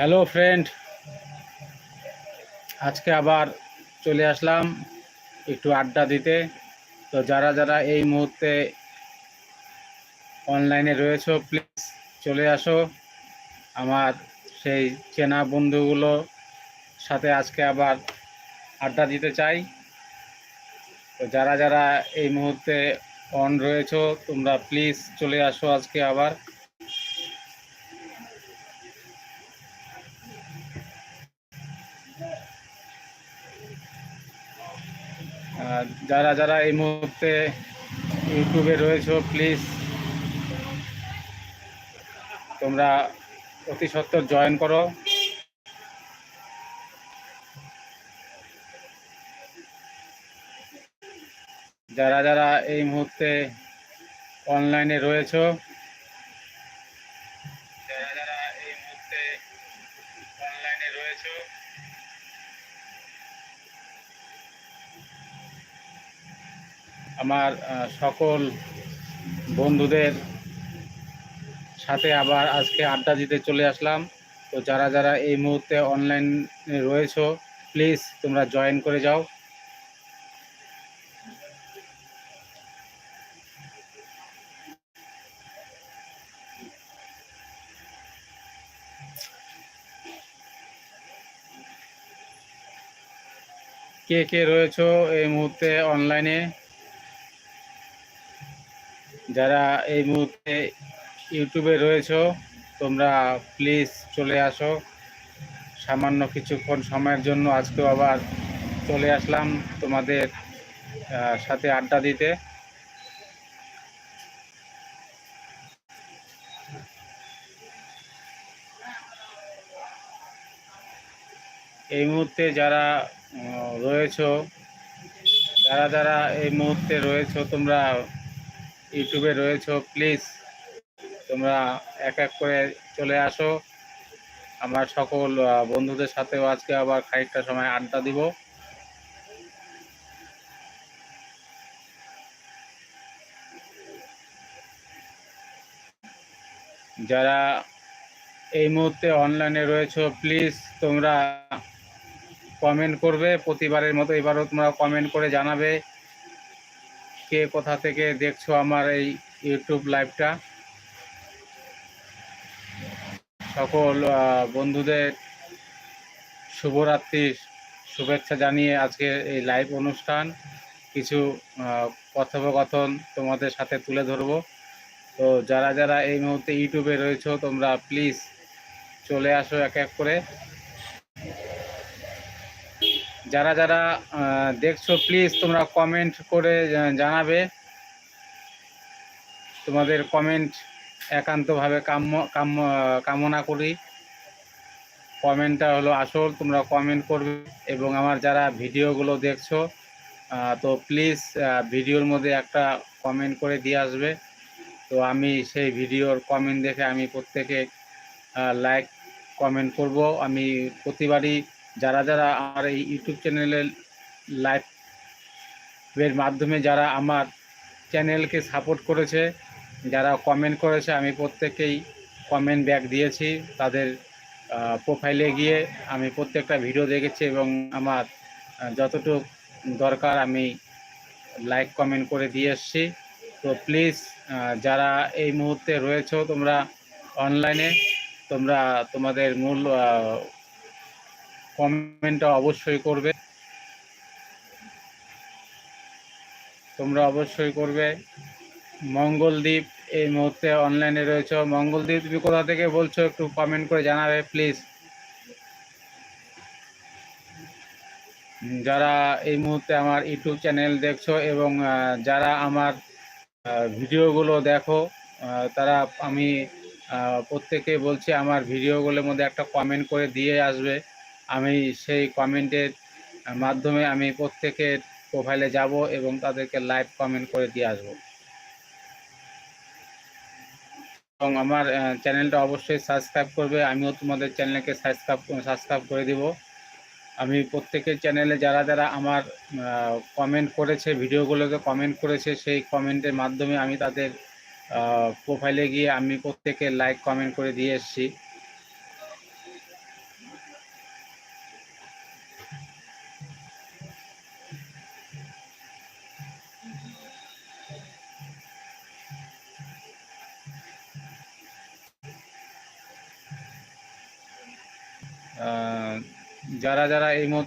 Hello friend আজকে আবার চলে আসলাম একটু আড্ডা দিতে। তো যারা যারা এই মুহূর্তে অনলাইনে রয়েছো প্লিজ চলে আসো। আমার সেই চেনা বন্ধুগুলো সাথে আজকে আবার আড্ডা দিতে চাই। তো যারা যারা এই মুহূর্তে অন রয়েছো, তোমরা প্লিজ চলে আসো আজকে আবার। যারা যারা এই মুহূর্তে ইউটিউবে রয়েছ প্লিজ তোমরা অতি সত্তর জয়েন করো। যারা যারা এই মুহূর্তে অনলাইনে রয়েছো আমার সকল বন্ধুদের সাথে আবার আজকে আড্ডা দিতে চলে আসলাম। তো যারা যারা এই মুহূর্তে অনলাইনে রয়েছো প্লিজ তোমরা জয়েন করে যাও। কে কে রয়েছো এই মুহূর্তে অনলাইনে যারা এই মুহূর্তে ইউটিউবে রয়েছো, তোমরা প্লিজ চলে আসো। সামান্য কিছুক্ষণ সময়ের জন্য আজকেও আবার চলে আসলাম তোমাদের সাথে আড্ডা দিতে। এই মুহূর্তে যারা রয়েছো, যারা যারা এই মুহূর্তে রয়েছো, তোমরা ইউটিউবে রয়েছো প্লিজ তোমরা এক এক করে চলে আসো। আমার সকল বন্ধুদের সাথেও আজকে আবার খানিকটা সময় আড্ডা দিব। যারা এই মুহূর্তে অনলাইনে রয়েছো প্লিজ তোমরা কমেন্ট করবে। প্রতিবারের মতো এবারও তোমরা কমেন্ট করে জানাবে। কে কোথা থেকে দেখছ আমার এই ইউটিউব লাইভটা সকল বন্ধুদের শুভরাত্রি শুভেচ্ছা জানিয়ে আজকে এই লাইভ অনুষ্ঠান। কিছু কথোপকথন তোমাদের সাথে তুলে ধরবো। তো যারা যারা এই মুহূর্তে ইউটিউবে রয়েছো, তোমরা প্লিজ চলে আসো এক এক করে। যারা যারা দেখছ প্লিজ তোমরা কমেন্ট করে জানাবে। তোমাদের কমেন্ট একান্তভাবে কাম্য কাম্য, কামনা করি। কমেন্টটা হলো আসল, তোমরা কমেন্ট করবে। এবং আমার যারা ভিডিওগুলো দেখছ তো প্লিজ ভিডিওর মধ্যে একটা কমেন্ট করে দিয়ে আসবে। তো আমি সেই ভিডিওর কমেন্ট দেখে আমি প্রত্যেকে লাইক কমেন্ট করব। আমি প্রতিবারই যারা যারা আমার এই ইউটিউব চ্যানেলের লাইভের মাধ্যমে যারা আমার চ্যানেলকে সাপোর্ট করেছে, যারা কমেন্ট করেছে, আমি প্রত্যেকেই কমেন্ট ব্যাক দিয়েছি। তাদের প্রোফাইলে গিয়ে আমি প্রত্যেকটা ভিডিও দেখেছি এবং আমার যতটুকু দরকার আমি লাইক কমেন্ট করে দিয়ে এসছি। তো প্লিজ যারা এই মুহূর্তে রয়েছো তোমরা অনলাইনে তোমরা তোমাদের মূল কমেন্টটা অবশ্যই করবে। তোমরা অবশ্যই করবে। মঙ্গলদ্বীপ এই মুহূর্তে অনলাইনে রয়েছে। মঙ্গলদ্বীপ তুমি কোথা থেকে বলছো? একটু কমেন্ট করে জানাবে প্লিজ যারা এই মুহূর্তে আমার ইউটিউব চ্যানেল দেখছ এবং যারা আমার ভিডিওগুলো দেখো তারা আমি প্রত্যেকে বলছি আমার ভিডিওগুলোর মধ্যে একটা কমেন্ট করে দিয়ে আসবে। আমি সেই কমেন্টের মাধ্যমে আমি প্রত্যেকের প্রোফাইলে যাব এবং তাদেরকে লাইভ কমেন্ট করে দিয়ে আসব। এবং আমার চ্যানেলটা অবশ্যই সাবস্ক্রাইব করবে। আমিও তোমাদের চ্যানেলকে সাবস্ক্রাইব সাবস্ক্রাইব করে দিব। আমি প্রত্যেকের চ্যানেলে যারা যারা আমার কমেন্ট করেছে ভিডিওগুলোতে কমেন্ট করেছে, সেই কমেন্টের মাধ্যমে আমি তাদের প্রোফাইলে গিয়ে আমি প্রত্যেকে লাইক কমেন্ট করে দিয়ে এসেছি।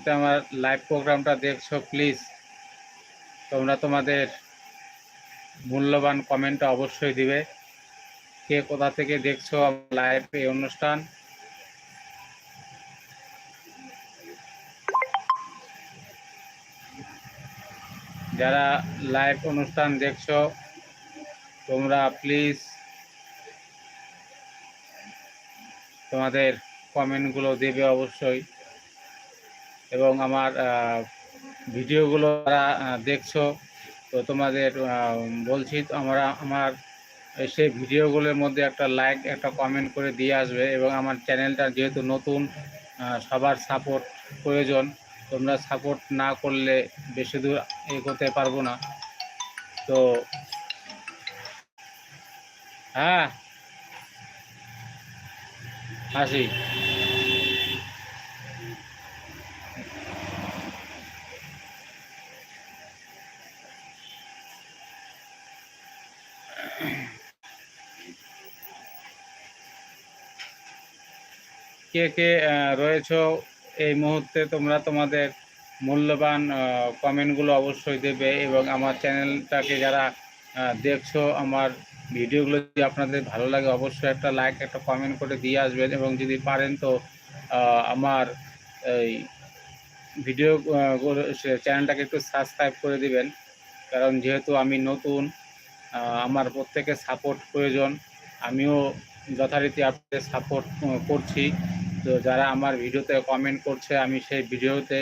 মুহূর্তে আমার লাইভ প্রোগ্রামটা দেখছ প্লিজ তোমরা তোমাদের মূল্যবান কমেন্টটা অবশ্যই দিবে। কে কোথা থেকে দেখছ আমার লাইভ এই অনুষ্ঠান? যারা লাইভ অনুষ্ঠান দেখছ, তোমরা প্লিজ তোমাদের কমেন্টগুলো দেবে অবশ্যই। এবং আমার ভিডিওগুলো আহ, দেখছ তো তোমাদের বলছি তো আমরা আমার সেই ভিডিওগুলোর মধ্যে একটা লাইক একটা কমেন্ট করে দিয়ে আসবে এবং আমার চ্যানেলটা যেহেতু নতুন সবার সাপোর্ট প্রয়োজন তোমরা সাপোর্ট না করলে বেশি দূর এগোতে পারব না। তো হ্যাঁ হাসি কে কে রয়েছো এই মুহূর্তে তোমরা তোমাদের মূল্যবান কমেন্টগুলো অবশ্যই দেবে এবং আমার চ্যানেলটাকে যারা দেখছ, আমার ভিডিওগুলো যদি আপনাদের ভালো লাগে, অবশ্যই একটা লাইক একটা কমেন্ট করে দিয়ে আসবেন এবং যদি পারেন তো আমার এই ভিডিও চ্যানেলটাকে একটু সাবস্ক্রাইব করে দিবেন। কারণ যেহেতু আমি নতুন আমার প্রত্যেকের সাপোর্ট প্রয়োজন। আমিও যথারীতি আপনাদের সাপোর্ট করছি। তো যারা আমার ভিডিওতে কমেন্ট করছে আমি সেই ভিডিওতে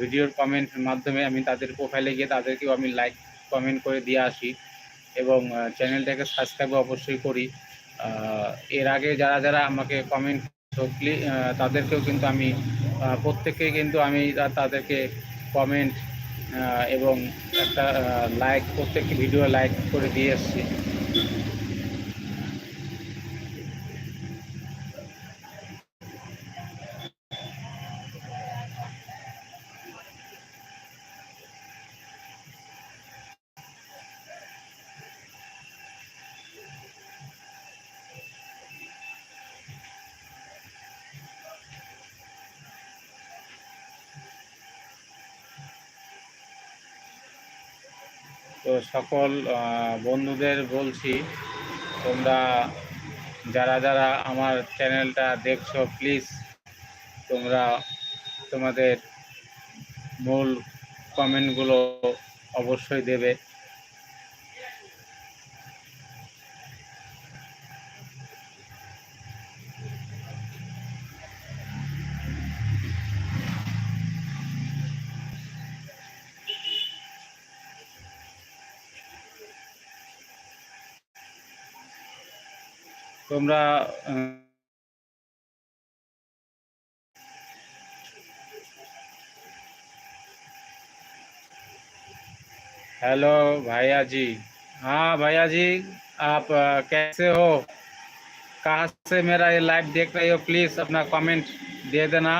ভিডিওর কমেন্টের মাধ্যমে আমি তাদের প্রোফাইলে গিয়ে তাদেরকেও আমি লাইক কমেন্ট করে দিয়ে আসি এবং চ্যানেলটাকে সাবস্ক্রাইব অবশ্যই করি। এর আগে যারা যারা আমাকে কমেন্ট প্লিজ তাদেরকেও কিন্তু আমি আহ, প্রত্যেককেই কিন্তু আমি তাদেরকে কমেন্ট এবং একটা লাইক প্রত্যেকটি ভিডিও লাইক করে দিয়ে এসেছি। তো সকল বন্ধুদের বলছি, তোমরা যারা যারা আমার চ্যানেলটা দেখছ প্লিজ তোমরা তোমাদের মূল কমেন্টগুলো অবশ্যই দেবে। তোমরা আহ, हेलो भैया जी हाँ भैया जी आप अ, कैसे हो कहाँ से मेरा ये लाइव देख रहे हो प्लीज़ अपना कमेंट दे देना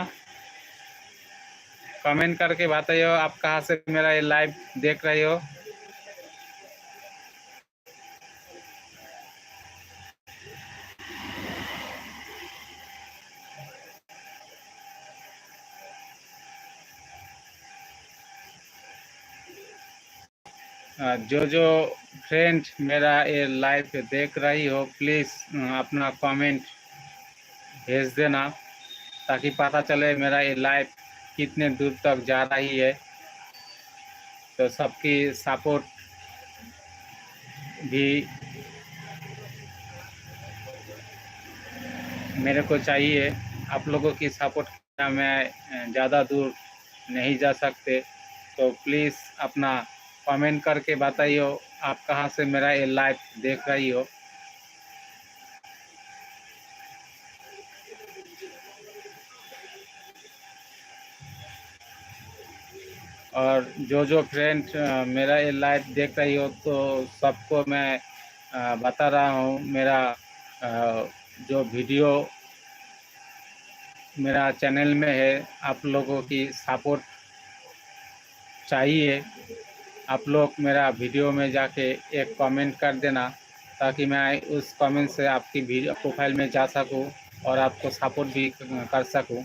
कमेंट करके बताइए आप कहाँ से मेरा ये लाइव देख रहे हो जो जो फ्रेंड मेरा ये लाइव देख रही हो प्लीज़ अपना कमेंट भेज देना, ताकि पता चले मेरा ये लाइव कितने दूर तक जा रही है। तो सबकी सपोर्ट भी मेरे को चाहिए। आप लोगों की सपोर्ट मैं ज़्यादा दूर नहीं जा सकते। तो प्लीज़ अपना कमेंट करके बताइए आप कहाँ से मेरा ये लाइव देख रही हो। और जो जो फ्रेंड मेरा ये लाइव देख रही हो तो सबको मैं बता रहा हूँ, मेरा जो वीडियो मेरा चैनल में है, आप लोगों की सपोर्ट चाहिए। आप लोग मेरा वीडियो में जाके एक कमेंट कर देना, ताकि मैं उस कमेंट से आपकी प्रोफ़ाइल में जा सकूँ और आपको सपोर्ट भी कर सकूँ।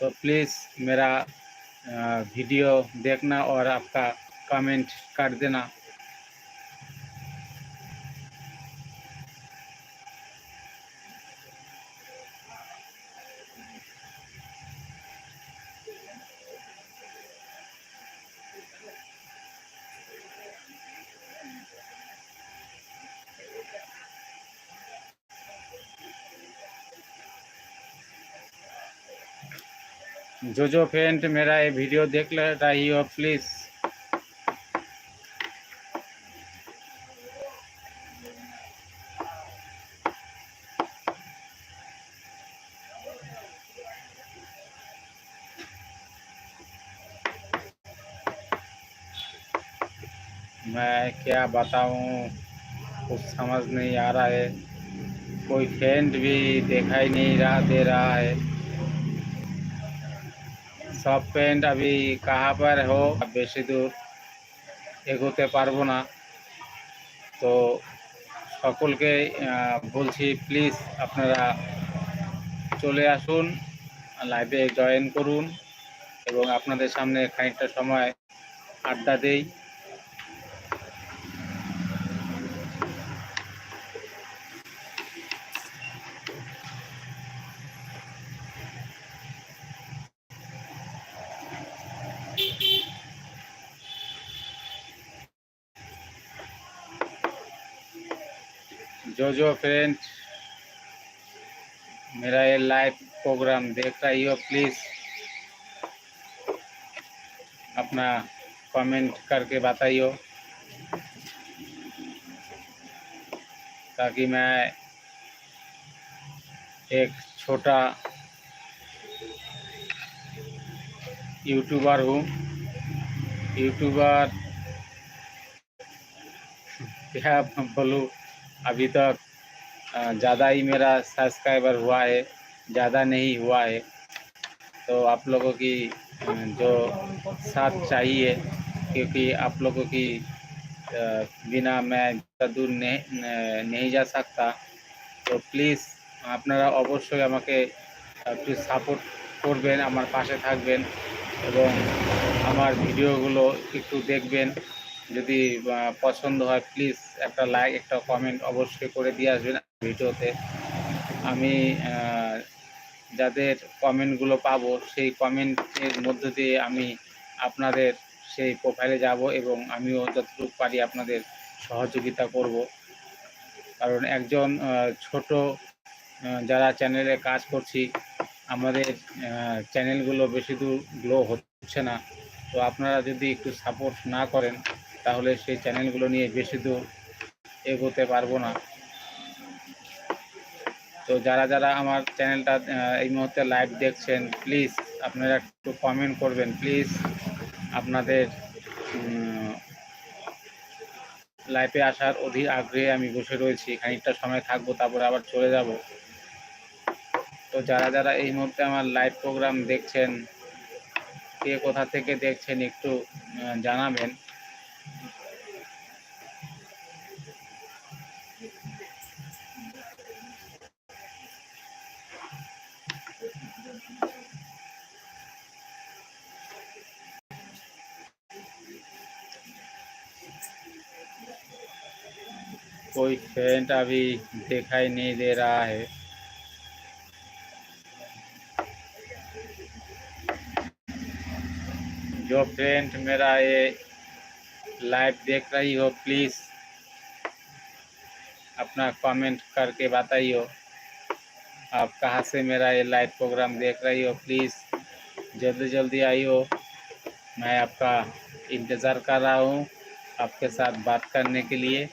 तो प्लीज़ मेरा वीडियो देखना और आपका कमेंट कर देना। जो जो फ्रेंड, मेरा ये वीडियो देख ले रही हो प्लीज़ मैं क्या बताऊँ, कुछ समझ नहीं आ रहा है। कोई फ्रेंड भी दिखाई नहीं रहा, दे रहा है। সব প্যান্ট আমি কাহা পার হো বেশি দূর এগোতে পারব না। তো সকলকে বলছি প্লিজ আপনারা চলে আসুন লাইভে জয়েন করুন এবং আপনাদের সামনে খানিকটা সময় আড্ডা দেই। जो फ्रेंड मेरा ये लाइव प्रोग्राम देख रही हो प्लीज़ अपना कमेंट करके बताइयो। ताकि मैं एक छोटा यूट्यूबर हूँ। यूट्यूबर क्या बोलूँ, अभी तक ज़्यादा ही मेरा सब्सक्राइबर हुआ है ज़्यादा नहीं हुआ है तो आप लोगों की अ, जो साथ चाहिए क्योंकि आप लोगों की अ, बिना मैं ज़्यादा दूर नहीं न- नहीं जा सकता তো প্লিজ আপনারা অবশ্যই আমাকে একটু সাপোর্ট করবেন আমার পাশে থাকবেন এবং আমার ভিডিওগুলো একটু দেখবেন যদি আহ, পছন্দ হয় প্লিজ একটা লাইক একটা কমেন্ট অবশ্যই করে দিয়ে আসবেন ভিডিওতে। আমি যাদের কমেন্টগুলো পাবো, সেই কমেন্টের মধ্য দিয়ে আমি আপনাদের সেই প্রোফাইলে যাব এবং আমিও যতটুকু পারি আপনাদের সহযোগিতা করব। কারণ একজন ছোট যারা চ্যানেলে কাজ করছি, আমাদের চ্যানেলগুলো বেশি দূর গ্লো হচ্ছে না। তো আপনারা যদি একটু সাপোর্ট না করেন, তাহলে সেই চ্যানেলগুলো নিয়ে বেশি দূর এগোতে পারব না। তো যারা যারা আমার চ্যানেলটা এই মুহূর্তে লাইভ দেখছেন প্লিজ আপনারা একটু কমেন্ট করবেন। প্লিজ আপনাদের লাইভে আসার অধীর আগ্রহে আমি বসে রয়েছি। খানিকটা সময় থাকব, তারপরে আবার চলে যাব। তো যারা যারা এই মুহূর্তে আমার লাইভ প্রোগ্রাম দেখছেন, কে কোথা থেকে দেখছেন একটু জানাবেন। कोई फ्रेंड अभी दिखाई नहीं दे रहा है। जो फ्रेंड मेरा ये लाइव देख रही हो प्लीज़ अपना कमेंट करके बताइयो। आप कहाँ से मेरा ये लाइव प्रोग्राम देख रही हो प्लीज़ जल्दी जल्दी आइयो। मैं आपका इंतज़ार कर रहा हूँ आपके साथ बात करने के लिए।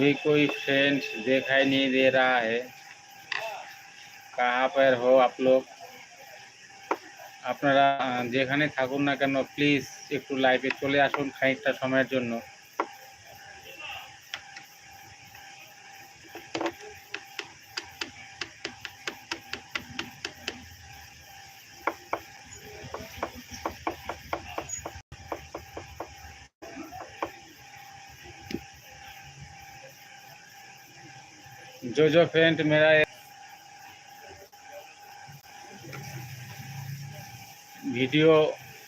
अभी कोई फ्रेंड्स दिखाई नहीं दे रहा है। कहाँ पर हो आप लोग? আপনারা যেখানে থাকুন না কেন প্লিজ একটু লাইভে চলে আসুন খানিকটা সময়ের জন্য जो जो फ्रेंड मेरा वीडियो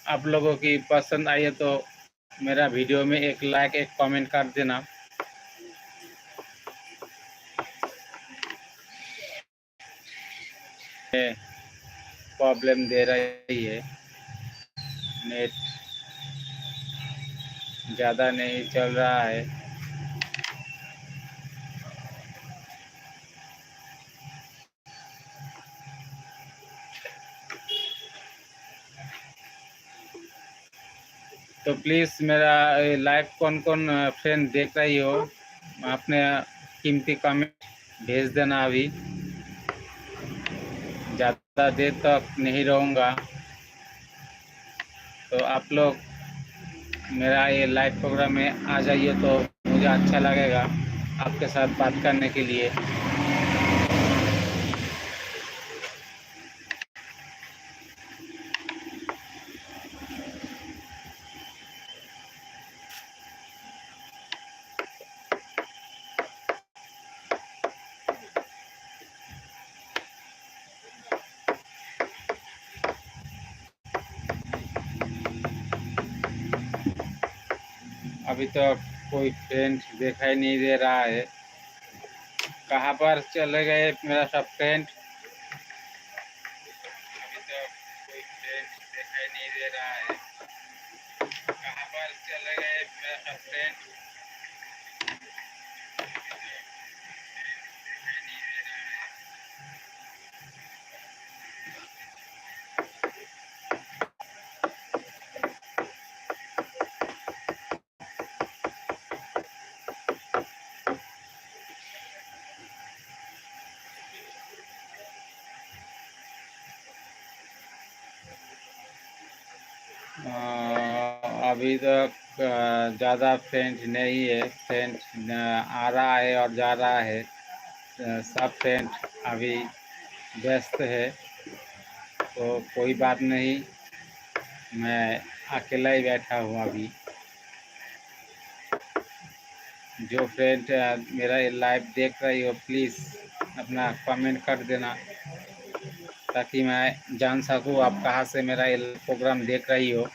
आप लोगों की पसंद आई है तो मेरा वीडियो में एक लाइक एक कमेंट कर देना। प्रॉब्लम दे रही है। नेट ज़्यादा नहीं चल रहा है। तो प्लीज़ मेरा लाइव कौन कौन फ्रेंड देख रही हो? आपने कीमती कमेंट भेज देना अभी। ज़्यादा देर तक नहीं रहूँगा। तो आप लोग मेरा ये लाइव प्रोग्राम में आ जाइए तो मुझे अच्छा लगेगा आपके साथ बात करने के लिए। अभी तो कोई फ्रेंड दिखाई नहीं दे रहा है। कहाँ पर चले गए मेरा सब फ्रेंड अभी तक अ, ज़्यादा फ्रेंड नहीं है। फ्रेंड आ रहा है और जा रहा है। सब फ्रेंड अभी व्यस्त है। तो कोई बात नहीं। मैं अकेला ही बैठा हूँ अभी। जो फ्रेंड मेरा ये लाइव देख रही हो प्लीज़ अपना कमेंट कर देना। ताकि मैं जान सकूँ आप कहाँ से मेरा ये प्रोग्राम देख रही हो।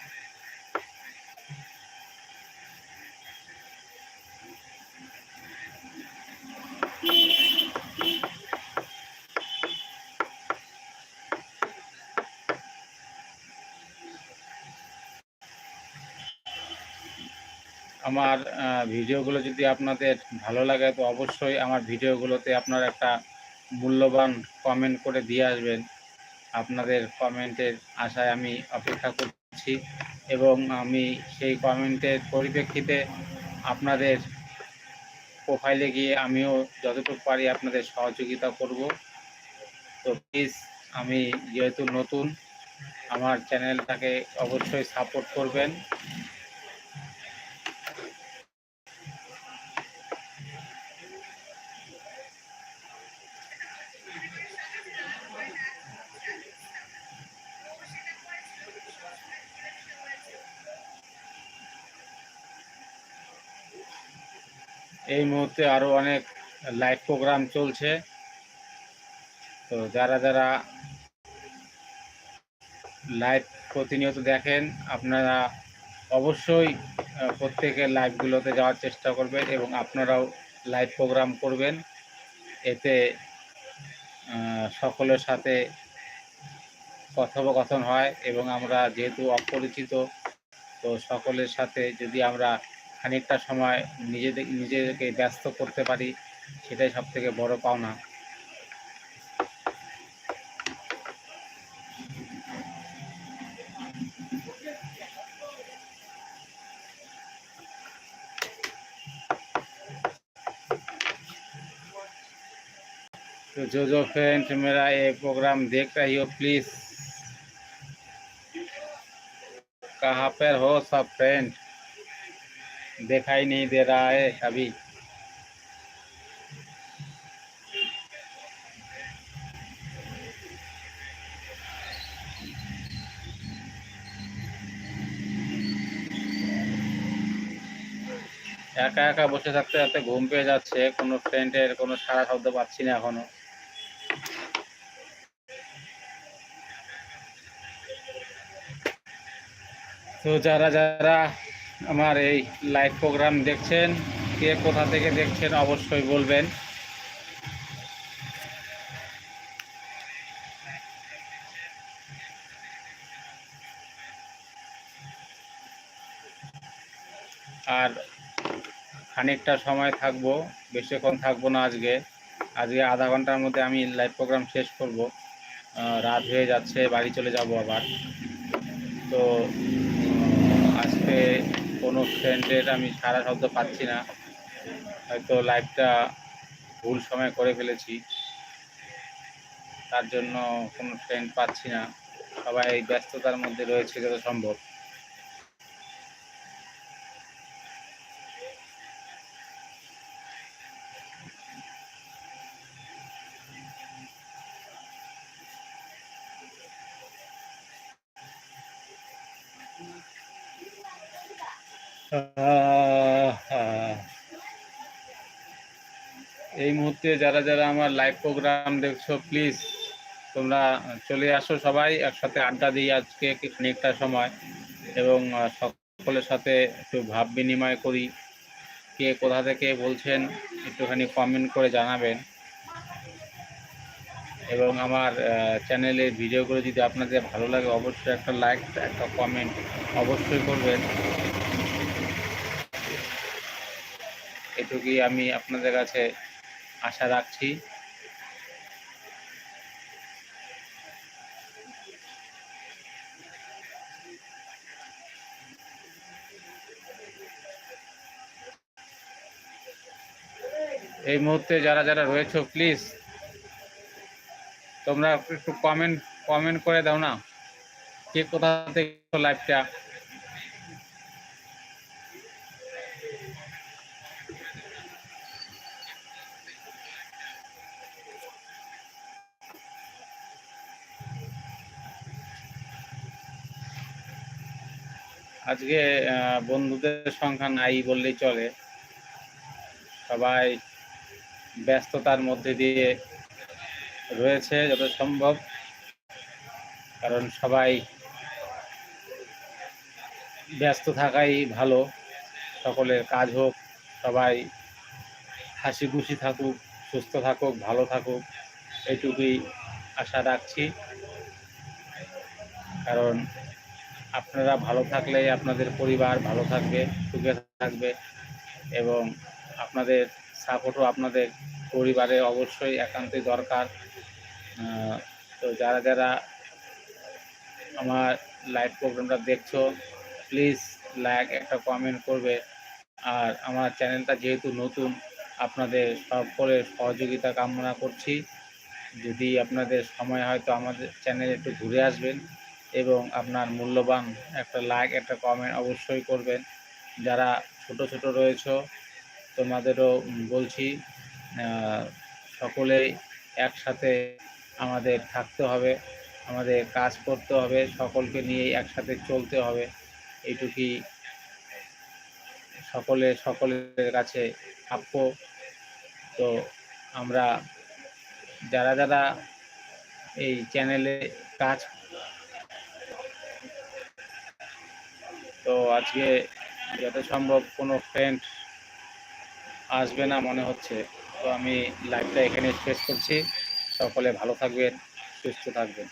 আমার ভিডিওগুলো যদি আপনাদের ভালো লাগে, তো অবশ্যই আমার ভিডিওগুলোতে আপনার একটা মূল্যবান কমেন্ট করে দিয়ে আসবেন। আপনাদের কমেন্টের আশায় আমি অপেক্ষা করছি এবং আমি সেই কমেন্টের পরিপ্রেক্ষিতে আপনাদের প্রোফাইলে গিয়ে আমিও যতটুকু পারি আপনাদের সহযোগিতা করব। তো প্লিজ আমি যেহেতু নতুন, আমার চ্যানেলটাকে অবশ্যই সাপোর্ট করবেন। এই মুহূর্তে আরও অনেক লাইভ প্রোগ্রাম চলছে। তো যারা যারা লাইভ প্রতিনিয়ত দেখেন আপনারা অবশ্যই আহ, প্রত্যেকের লাইভগুলোতে যাওয়ার চেষ্টা করবেন এবং আপনারাও লাইভ প্রোগ্রাম করবেন। এতে সকলের সাথে কথোপকথন হয় এবং আমরা যেহেতু অপরিচিত তো সকলের সাথে যদি আমরা খানিকটা সময় নিজেদের নিজেদেরকে ব্যস্ত করতে পারি সেটাই সব থেকে বড় পাওনা तो जो जो फ्रेंड मेरा ये प्रोग्राम देख रही हो प्लीज कहाँ पर हो सब फ्रेंड दिखाई नहीं दे रहा है अभी একা একা বসে থাকতে থাকতে ঘুম পেয়ে যাচ্ছে কোনো ফ্রেন্ডের কোনো সারা শব্দ পাচ্ছি না এখনো তো যারা যারা আমার এই লাইভ প্রোগ্রাম দেখছেন, কে কোথা থেকে দেখছেন অবশ্যই বলবেন। আর খানিকটা সময় থাকব, বেশিক্ষণ থাকব না আজকে। আজকে আধা ঘণ্টার মধ্যে আমি লাইভ প্রোগ্রাম শেষ করব। রাত হয়ে যাচ্ছে, বাড়ি চলে যাব আবার। তো, আজকে কোনো ফ্রেন্ডের আমি সারা শব্দ পাচ্ছি না। হয়তো লাইভটা ভুল সময় করে ফেলেছি। তার জন্য কোনো ফ্রেন্ড পাচ্ছি না। সবাই ব্যস্ততার মধ্যে রয়েছে যত সম্ভব। এই মুহূর্তে যারা যারা আমার লাইভ প্রোগ্রাম দেখছ প্লিজ তোমরা চলে আসো সবাই, একসাথে আড্ডা দিই আজকে খানিকটা সময় এবং সকলের সাথে একটু ভাব বিনিময় করি। কে কোথা থেকে বলছেন একটুখানি কমেন্ট করে জানাবেন। এবং আমার চ্যানেলের ভিডিওগুলো যদি আপনাদের ভালো লাগে, অবশ্যই একটা লাইক একটা কমেন্ট অবশ্যই করবেন। এটুকুই আমি আপনাদের কাছে আশা রাখছি। এই মুহূর্তে যারা যারা রয়েছে প্লিজ তোমরা একটু কমেন্ট কমেন্ট করে দাও না। কে কোথা থেকে লাইভটা আজকে বন্ধুদের সংখ্যা নাই বললেই চলে। সবাই ব্যস্ততার মধ্যে দিয়ে রয়েছে যত সম্ভব, কারণ সবাই ব্যস্ত থাকাই ভালো। সকলের কাজ হোক, সবাই হাসি খুশি থাকুক, সুস্থ থাকুক, ভালো থাকুক, এইটুকুই আশা রাখছি। কারণ আপনারা ভালো থাকলেই আপনাদের পরিবার ভালো থাকবে, সুখে থাকবে এবং আপনাদের সাপোর্টও আপনাদের পরিবারে অবশ্যই একান্তই দরকার। তো যারা যারা আমার লাইভ প্রোগ্রামটা দেখছ প্লিজ লাইক একটা কমেন্ট করবে। আর আমার চ্যানেলটা যেহেতু নতুন, আপনাদের সকলের সহযোগিতা কামনা করছি। যদি আপনাদের সময় হয় তো আমাদের চ্যানেলে একটু ঘুরে আসবেন। এবং আপনার মূল্যবান একটা লাইক একটা কমেন্ট অবশ্যই করবেন। যারা ছোট ছোট রয়েছে, তোমাদেরও বলছি সকলেই একসাথে আমাদের থাকতে হবে, আমাদের কাজ করতে হবে, সকলকে নিয়ে একসাথে চলতে হবে। এইটুকুই সকলে, সকলের কাছে প্রাপ্য তো আমরা যারা যারা এই চ্যানেলে কাজ তো আজকে যত সম্ভব কোনো ফ্রেন্ড আসবে না মনে হচ্ছে। তো আমি লাইভটা এখানে শেষ করছি। সকলে ভালো থাকবেন, সুস্থ থাকবেন।